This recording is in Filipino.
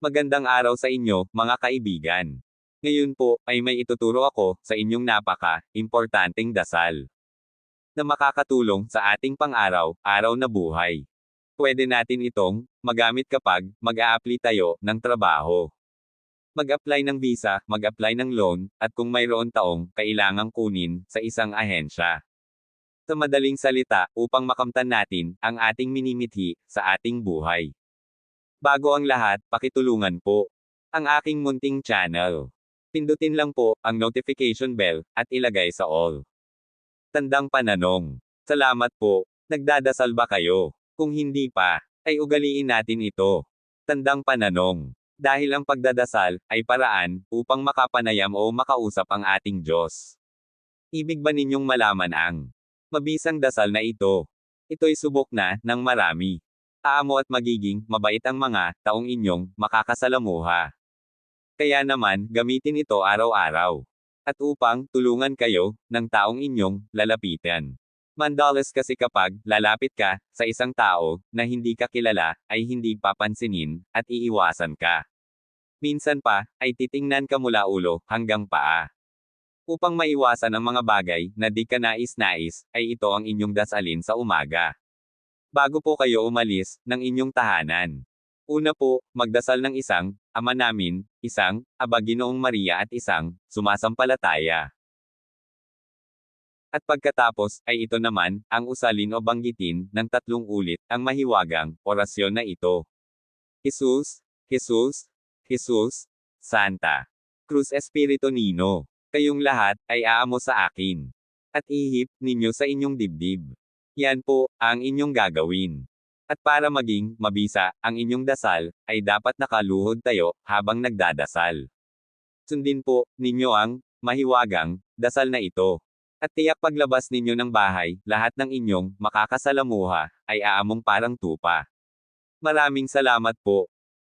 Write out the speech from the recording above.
Magandang araw sa inyo, mga kaibigan. Ngayon po, ay may ituturo ako sa inyong napaka-importanting dasal na makakatulong sa ating pang-araw-araw na buhay. Pwede natin itong magamit kapag mag-a-apply tayo ng trabaho. Mag-apply ng visa, mag-apply ng loan, at kung mayroon taong kailangang kunin sa isang ahensya. Sa madaling salita, upang makamtan natin ang ating minimithi sa ating buhay. Bago ang lahat, pakitulungan po ang aking munting channel. Pindutin lang po ang notification bell at ilagay sa all. Tandang pananong. Salamat po. Nagdadasal ba kayo? Kung hindi pa, ay ugaliin natin ito. Tandang pananong. Dahil ang pagdadasal ay paraan upang makapanayam o makausap ang ating Diyos. Ibig ba ninyong malaman ang mabisang dasal na ito? Ito'y subok na ng marami. Aamo at magiging mabait ang mga taong inyong makakasalamuha. Kaya naman, gamitin ito araw-araw. At upang tulungan kayo ng taong inyong lalapitan. Mandalas kasi kapag lalapit ka sa isang tao na hindi ka kilala, ay hindi papansinin at iiwasan ka. Minsan pa, ay titingnan ka mula ulo hanggang paa. Upang maiwasan ang mga bagay na di ka nais-nais, ay ito ang inyong dasalin sa umaga bago po kayo umalis ng inyong tahanan. Una po, magdasal ng isang, Ama namin, isang, Aba Ginoong Maria at isang, sumasampalataya. At pagkatapos, ay ito naman, ang usalin o banggitin, ng tatlong ulit, ang mahiwagang, orasyon na ito. Jesus, Jesus, Jesus, Santa. Cruz Espiritu Nino. Kayong lahat, ay aamo sa akin. At ihip ninyo sa inyong dibdib. Yan po, ang inyong gagawin. At para maging mabisa ang inyong dasal, ay dapat nakaluhod tayo habang nagdadasal. Sundin po ninyo ang mahiwagang dasal na ito. At tiyak paglabas ninyo ng bahay, lahat ng inyong makakasalamuha ay aamong parang tupa. Maraming salamat po.